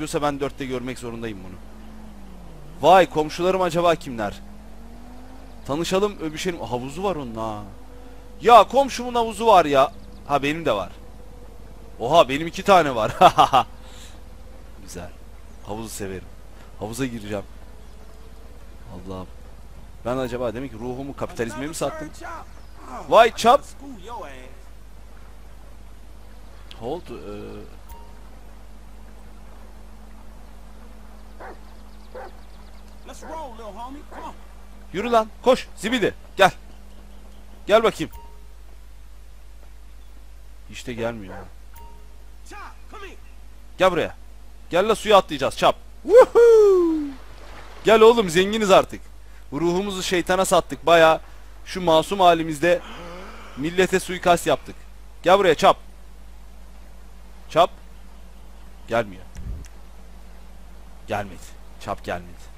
Yoksa ben dörtte görmek zorundayım bunu. Vay komşularım acaba kimler? Tanışalım öpüşelim. Havuzu var onun ha. Ya komşumun havuzu var ya. Ha benim de var. Oha benim iki tane var. Güzel. Havuzu severim. Havuza gireceğim. Allah'ım. Ben acaba demek ki ruhumu kapitalizme mi sattım? Vay çap. Hold. eee, Yürü lan koş zibidi gel. Gel bakayım. İşte gelmiyor. Gel buraya. Gel la suya atlayacağız çap. Woohoo! Gel oğlum zenginiz artık. Ruhumuzu şeytana sattık baya şu masum halimizde millete suikast yaptık. Gel buraya çap. Çap. Gelmiyor. Gelmedi. Çap gelmedi.